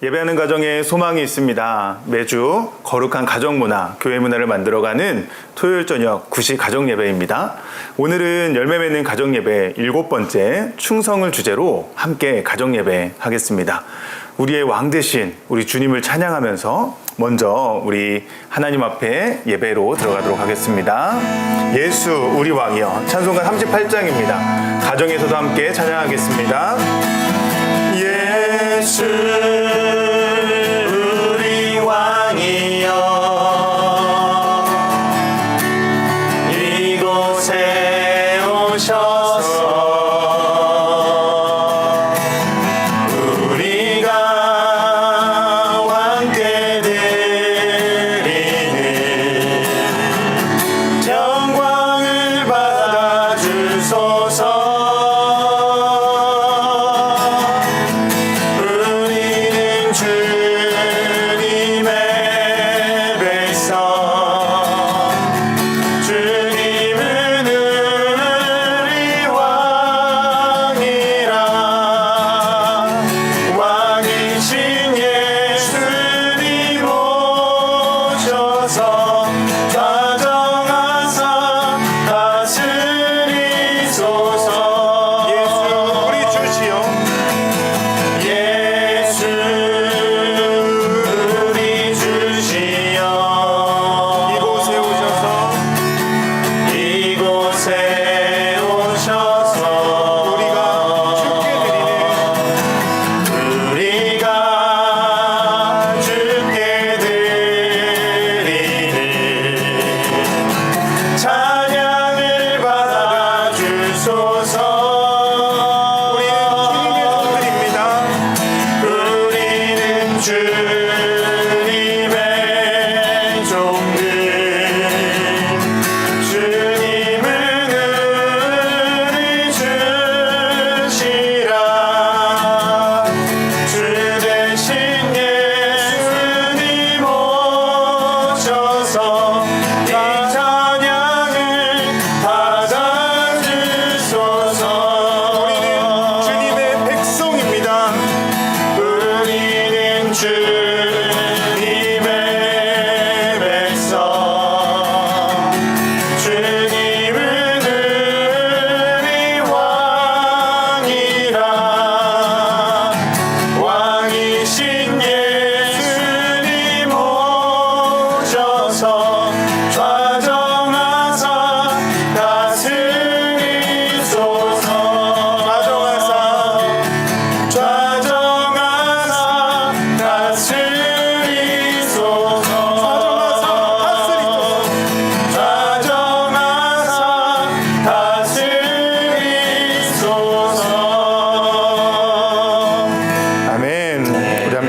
예배하는 가정에 소망이 있습니다. 매주 거룩한 가정 문화, 교회 문화를 만들어가는 토요일 저녁 9시 가정 예배입니다. 오늘은 열매 맺는 가정 예배 일곱 번째 충성을 주제로 함께 가정 예배 하겠습니다. 우리의 왕 대신 우리 주님을 찬양하면서 먼저 우리 하나님 앞에 예배로 들어가도록 하겠습니다. 예수 우리 왕이여 찬송가 38장입니다. 가정에서도 함께 찬양하겠습니다. 예수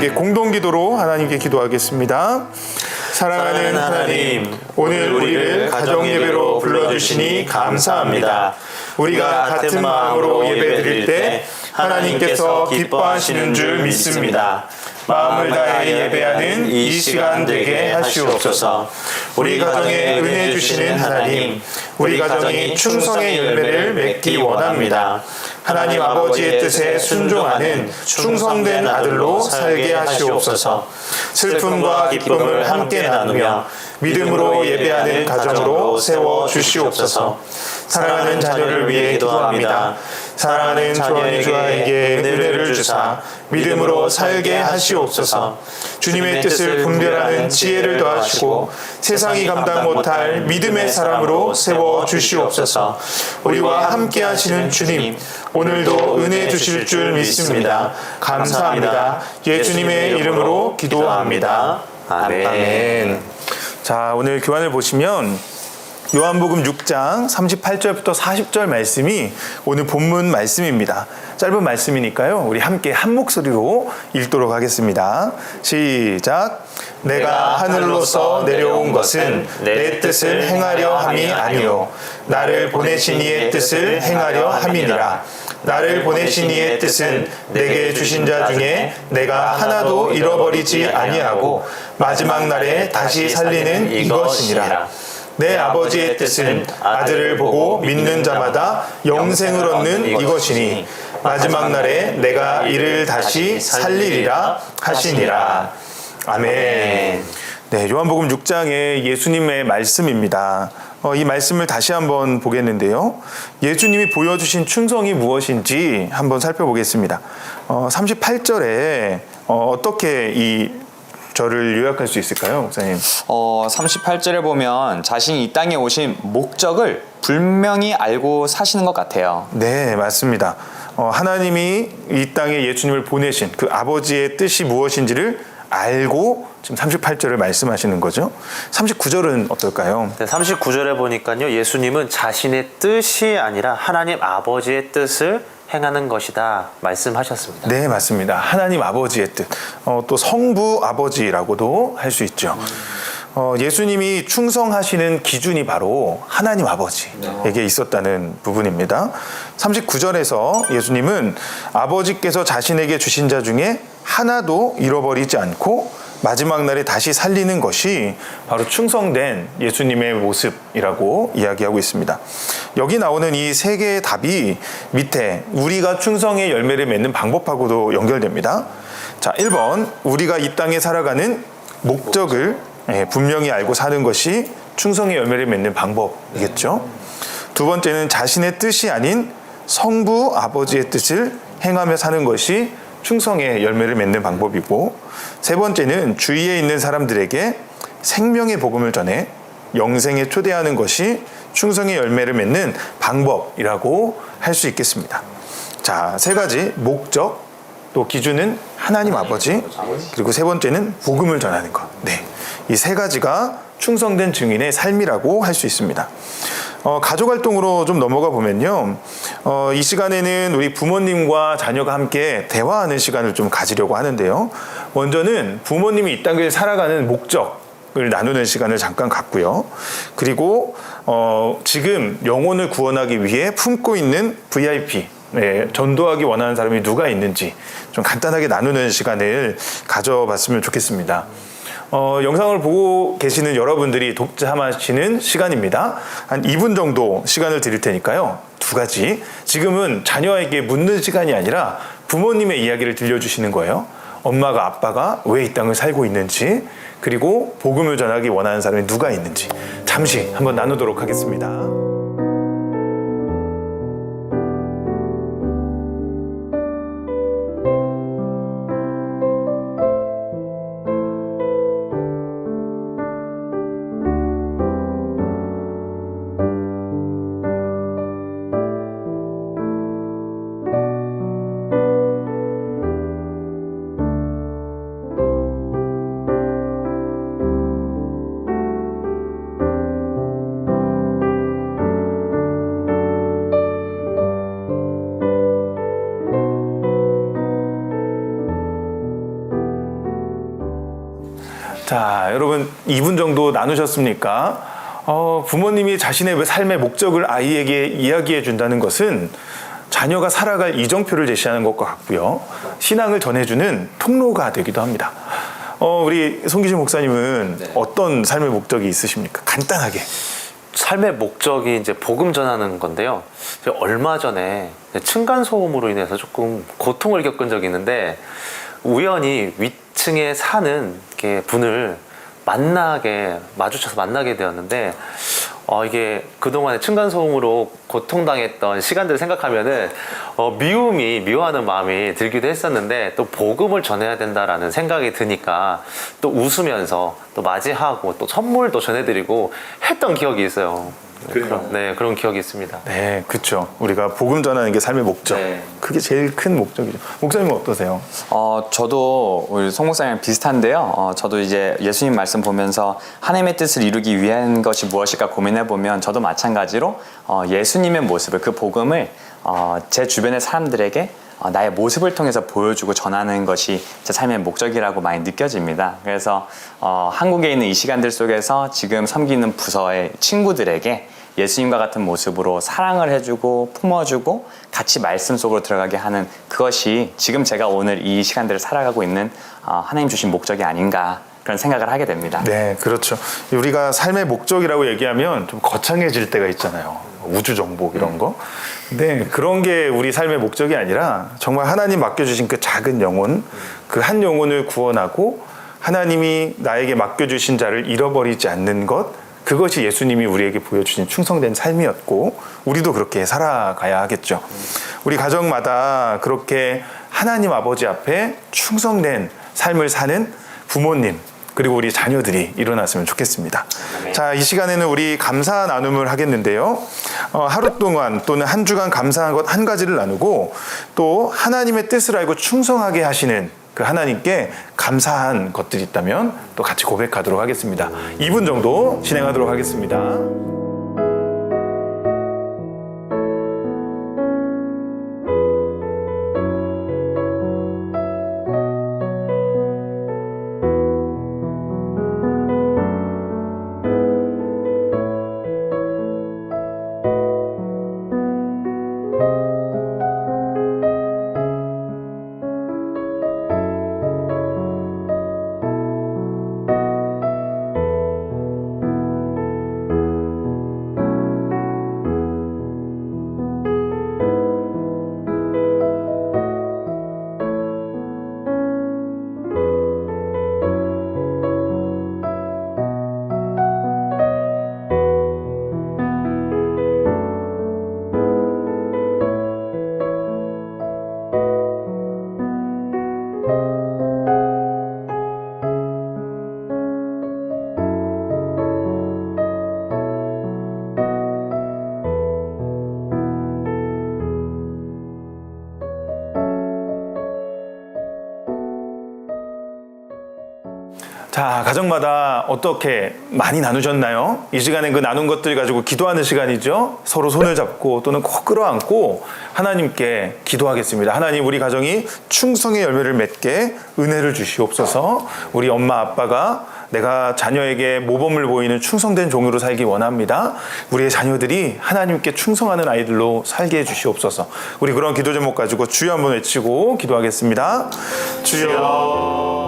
함께 공동 기도로 하나님께 기도하겠습니다. 사랑하는 하나님 오늘 우리를 가정 예배로 불러주시니 감사합니다. 우리가 같은 마음으로 예배드릴 때 하나님께서 기뻐하시는 줄 믿습니다. 마음을 다해 예배하는 이 시간 되게 하시옵소서. 우리 가정에 은혜 주시는 하나님 우리 가정이 충성의 열매를 맺기 원합니다. 하나님 아버지의 뜻에 순종하는 충성된 아들로 살게 하시옵소서. 슬픔과 기쁨을 함께 나누며 믿음으로 예배하는 가정으로 세워 주시옵소서. 사랑하는 자녀를 위해 기도합니다. 사랑하는 주원이 주아에게 은혜를 주사 믿음으로 살게 하시옵소서. 주님의 뜻을 분별하는 지혜를 더하시고 세상이 감당 못할 믿음의 사람으로 세워 주시옵소서. 우리와 함께 하시는 주님 오늘도 은혜 주실 줄 믿습니다. 감사합니다. 예수님의 이름으로 기도합니다. 아멘. 자 오늘 교환을 보시면 요한복음 6장 38절부터 40절 말씀이 오늘 본문 말씀입니다. 짧은 말씀이니까요. 우리 함께 한 목소리로 읽도록 하겠습니다. 시작. 내가 하늘로서 내려온 것은 내 뜻을 행하려 함이 아니요 나를 보내신 이의 뜻을 행하려 함이니라. 나를 보내신 이의 뜻은 내게 주신 자 중에 내가 하나도 잃어버리지 아니하고 마지막 날에 다시 살리는 이것이니라. 내 아버지의 뜻은 아들을 보고 믿는 자마다 영생을 얻는 이것이니 마지막 날에 내가 이를 다시 살리리라 하시니라. 아멘. 네, 요한복음 6장의 예수님의 말씀입니다. 어, 이 말씀을 다시 한번 보겠는데요. 예수님이 보여주신 충성이 무엇인지 한번 살펴보겠습니다. 어, 38절에 어, 어떻게 이 절을 요약할 수 있을까요, 목사님? 어, 38절에 보면 자신이 이 땅에 오신 목적을 분명히 알고 사시는 것 같아요. 네, 맞습니다. 어, 하나님이 이 땅에 예수님을 보내신 그 아버지의 뜻이 무엇인지를 알고 지금 38절을 말씀하시는 거죠. 39절은 어떨까요? 네, 39절에 보니까요. 예수님은 자신의 뜻이 아니라 하나님 아버지의 뜻을 행하는 것이다 말씀하셨습니다. 네, 맞습니다. 하나님 아버지의 뜻. 어, 또 성부 아버지라고도 할 수 있죠. 어, 예수님이 충성하시는 기준이 바로 하나님 아버지에게 있었다는 부분입니다. 39절에서 예수님은 아버지께서 자신에게 주신 자 중에 하나도 잃어버리지 않고 마지막 날에 다시 살리는 것이 바로 충성된 예수님의 모습이라고 이야기하고 있습니다. 여기 나오는 이 세 개의 답이 밑에 우리가 충성의 열매를 맺는 방법하고도 연결됩니다. 자, 1번. 우리가 이 땅에 살아가는 목적을 예, 분명히 알고 사는 것이 충성의 열매를 맺는 방법이겠죠. 두 번째는 자신의 뜻이 아닌 성부 아버지의 뜻을 행하며 사는 것이 충성의 열매를 맺는 방법이고 세 번째는 주위에 있는 사람들에게 생명의 복음을 전해 영생에 초대하는 것이 충성의 열매를 맺는 방법이라고 할 수 있겠습니다. 자, 세 가지 목적 또 기준은 하나님 아버지 그리고 세 번째는 복음을 전하는 것. 네. 이 세 가지가 충성된 증인의 삶이라고 할 수 있습니다. 어, 가족 활동으로 좀 넘어가 보면요. 어, 이 시간에는 우리 부모님과 자녀가 함께 대화하는 시간을 좀 가지려고 하는데요. 먼저는 부모님이 이 땅을 살아가는 목적 을 나누는 시간을 잠깐 갖고요. 그리고 어, 지금 영혼을 구원하기 위해 품고 있는 VIP 네, 전도하기 원하는 사람이 누가 있는지 좀 간단하게 나누는 시간을 가져봤으면 좋겠습니다. 어, 영상을 보고 계시는 여러분들이 독자하시는 시간입니다. 한 2분 정도 시간을 드릴 테니까요. 두 가지. 지금은 자녀에게 묻는 시간이 아니라 부모님의 이야기를 들려주시는 거예요. 엄마가 아빠가 왜 이 땅을 살고 있는지, 그리고 복음을 전하기 원하는 사람이 누가 있는지 잠시 한번 나누도록 하겠습니다. 자, 여러분 2분 정도 나누셨습니까? 어, 부모님이 자신의 삶의 목적을 아이에게 이야기해 준다는 것은 자녀가 살아갈 이정표를 제시하는 것과 같고요. 신앙을 전해주는 통로가 되기도 합니다. 어, 우리 송기진 목사님은 어떤 삶의 목적이 있으십니까? 간단하게. 삶의 목적이 이제 복음 전하는 건데요. 얼마 전에 층간 소음으로 인해서 조금 고통을 겪은 적이 있는데 우연히 위층에 사는 분을 만나게 마주쳐서 만나게 되었는데 어 이게 그동안에 층간 소음으로 고통당했던 시간들을 생각하면은 어 미움이 미워하는 마음이 들기도 했었는데 또 복음을 전해야 된다라는 생각이 드니까 또 웃으면서 또 맞이하고 또 선물도 전해드리고 했던 기억이 있어요. 그런, 네 그런 기억이 있습니다. 네, 그렇죠. 우리가 복음 전하는 게 삶의 목적. 네. 그게 제일 큰 목적이죠. 목사님은 어떠세요? 어, 저도 우리 송 목사님이랑 비슷한데요. 어, 저도 이제 예수님 말씀 보면서 하나님의 뜻을 이루기 위한 것이 무엇일까 고민해 보면 저도 마찬가지로 어, 예수님의 모습을 그 복음을 어, 제 주변의 사람들에게 어, 나의 모습을 통해서 보여주고 전하는 것이 제 삶의 목적이라고 많이 느껴집니다. 그래서 어, 한국에 있는 이 시간들 속에서 지금 섬기는 부서의 친구들에게 예수님과 같은 모습으로 사랑을 해주고 품어주고 같이 말씀 속으로 들어가게 하는 그것이 지금 제가 오늘 이 시간들을 살아가고 있는 어, 하나님 주신 목적이 아닌가 그런 생각을 하게 됩니다. 네, 그렇죠. 우리가 삶의 목적이라고 얘기하면 좀 거창해질 때가 있잖아요. 우주 정복 이런 거. 네, 그런 게 우리 삶의 목적이 아니라 정말 하나님 맡겨주신 그 작은 영혼, 그 한 영혼을 구원하고 하나님이 나에게 맡겨주신 자를 잃어버리지 않는 것, 그것이 예수님이 우리에게 보여주신 충성된 삶이었고, 우리도 그렇게 살아가야 하겠죠. 우리 가정마다 그렇게 하나님 아버지 앞에 충성된 삶을 사는 부모님, 그리고 우리 자녀들이 일어났으면 좋겠습니다. 자, 이 시간에는 우리 감사 나눔을 하겠는데요. 어, 하루 동안 또는 한 주간 감사한 것 한 가지를 나누고 또 하나님의 뜻을 알고 충성하게 하시는 그 하나님께 감사한 것들이 있다면 또 같이 고백하도록 하겠습니다. 2분 정도 진행하도록 하겠습니다. 가정마다 어떻게 많이 나누셨나요? 이 시간엔 그 나눈 것들 가지고 기도하는 시간이죠. 서로 손을 잡고 또는 꼭 끌어안고 하나님께 기도하겠습니다. 하나님, 우리 가정이 충성의 열매를 맺게 은혜를 주시옵소서. 우리 엄마, 아빠가 내가 자녀에게 모범을 보이는 충성된 종으로 살기 원합니다. 우리의 자녀들이 하나님께 충성하는 아이들로 살게 해 주시옵소서. 우리 그런 기도 제목 가지고 주여 한번 외치고 기도하겠습니다. 주여.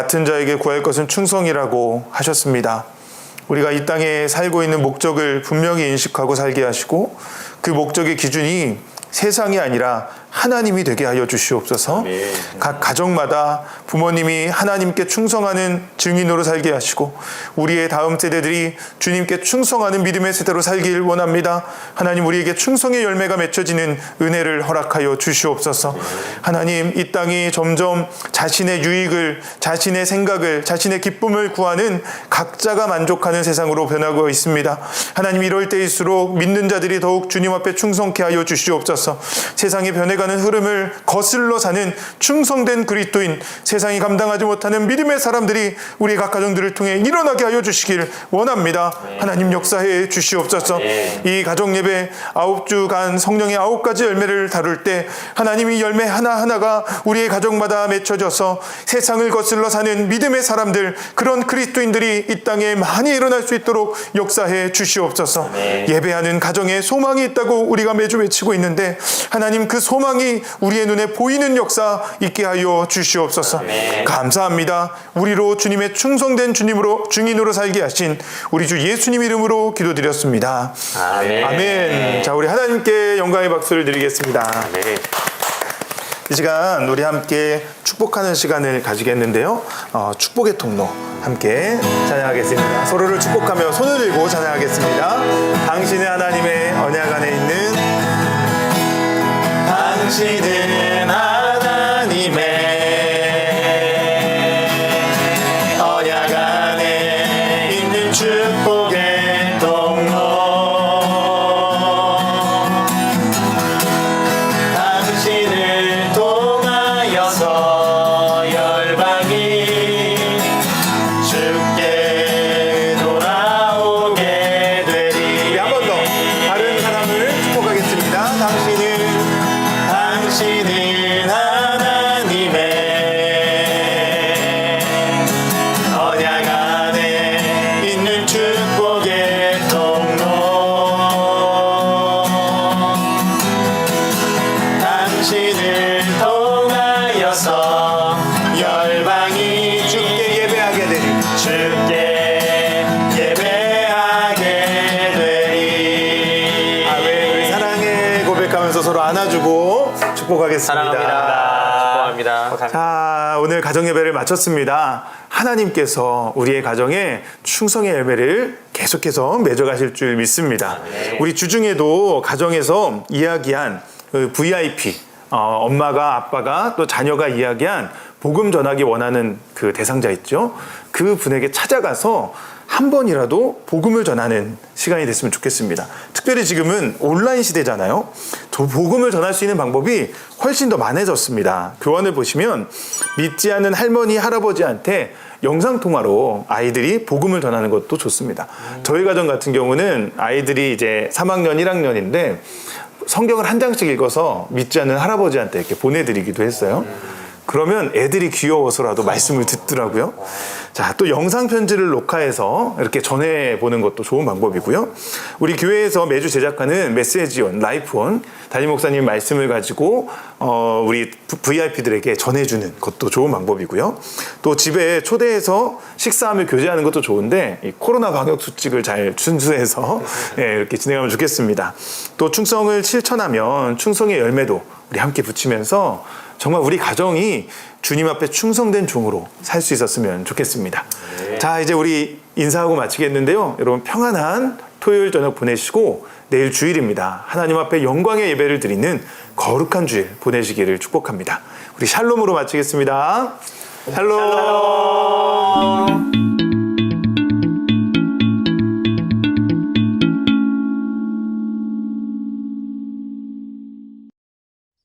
맡은 자에게 구할 것은 충성이라고 하셨습니다. 우리가 이 땅에 살고 있는 목적을 분명히 인식하고 살게 하시고 그 목적의 기준이 세상이 아니라 하나님이 되게 하여 주시옵소서. 각 가정마다 부모님이 하나님께 충성하는 증인으로 살게 하시고 우리의 다음 세대들이 주님께 충성하는 믿음의 세대로 살길 원합니다. 하나님 우리에게 충성의 열매가 맺혀지는 은혜를 허락하여 주시옵소서. 하나님 이 땅이 점점 자신의 유익을 자신의 생각을 자신의 기쁨을 구하는 각자가 만족하는 세상으로 변하고 있습니다. 하나님 이럴 때일수록 믿는 자들이 더욱 주님 앞에 충성케 하여 주시옵소서. 세상이 변해가 는 흐름을 거슬러 사는 충성된 그리스도인 세상이 감당하지 못하는 믿음의 사람들이 우리 각 가정들을 통해 일어나게 하여 주시길 원합니다. 하나님 역사해 주시옵소서. 이 가정 예배 아홉 주간 성령의 아홉 가지 열매를 다룰 때 하나님이 열매 하나 하나가 우리의 가정마다 맺혀져서 세상을 거슬러 사는 믿음의 사람들 그런 그리스도인들이 이 땅에 많이 일어날 수 있도록 역사해 주시옵소서. 예배하는 가정에 소망이 있다고 우리가 매주 외치고 있는데 하나님 그 소망 이 우리의 눈에 보이는 역사 있게 하여 주시옵소서. 감사합니다. 우리로 주님의 충성된 주님으로 증인으로 살게 하신 우리 주 예수님 이름으로 기도드렸습니다. 아멘. 아멘. 자, 우리 하나님께 영광의 박수를 드리겠습니다. 네. 이 시간 우리 함께 축복하는 시간을 가지겠는데요. 어, 축복의 통로 함께 찬양하겠습니다. 서로를 축복하며 손을 들고 찬양하겠습니다. 당신의 하나님의 언약 안에 있는 자, 오늘 가정 예배를 마쳤습니다. 하나님께서 우리의 가정에 충성의 열매를 계속해서 맺어가실 줄 믿습니다. 우리 주중에도 가정에서 이야기한 그 VIP, 어, 엄마가 아빠가 또 자녀가 이야기한 복음 전하기 원하는 그 대상자 있죠. 그 분에게 찾아가서 한 번이라도 복음을 전하는 시간이 됐으면 좋겠습니다. 특별히 지금은 온라인 시대잖아요. 저 복음을 전할 수 있는 방법이 훨씬 더 많아졌습니다. 교환을 보시면 믿지 않는 할머니, 할아버지한테 영상통화로 아이들이 복음을 전하는 것도 좋습니다. 저희 가정 같은 경우는 아이들이 이제 3학년, 1학년인데 성경을 한 장씩 읽어서 믿지 않는 할아버지한테 이렇게 보내드리기도 했어요. 그러면 애들이 귀여워서라도 말씀을 듣더라고요. 자, 또 영상 편지를 녹화해서 이렇게 전해 보는 것도 좋은 방법이고요. 우리 교회에서 매주 제작하는 메시지온, 라이프온 담임 목사님 말씀을 가지고 어, 우리 VIP들에게 전해주는 것도 좋은 방법이고요. 또 집에 초대해서 식사하며 교제하는 것도 좋은데 이 코로나 방역 수칙을 잘 준수해서 예, 이렇게 진행하면 좋겠습니다. 또 충성을 실천하면 충성의 열매도 우리 함께 붙이면서 정말 우리 가정이 주님 앞에 충성된 종으로 살 수 있었으면 좋겠습니다. 자, 이제 우리 인사하고 마치겠는데요. 여러분 평안한 토요일 저녁 보내시고 내일 주일입니다. 하나님 앞에 영광의 예배를 드리는 거룩한 주일 보내시기를 축복합니다. 우리 샬롬으로 마치겠습니다. 샬롬.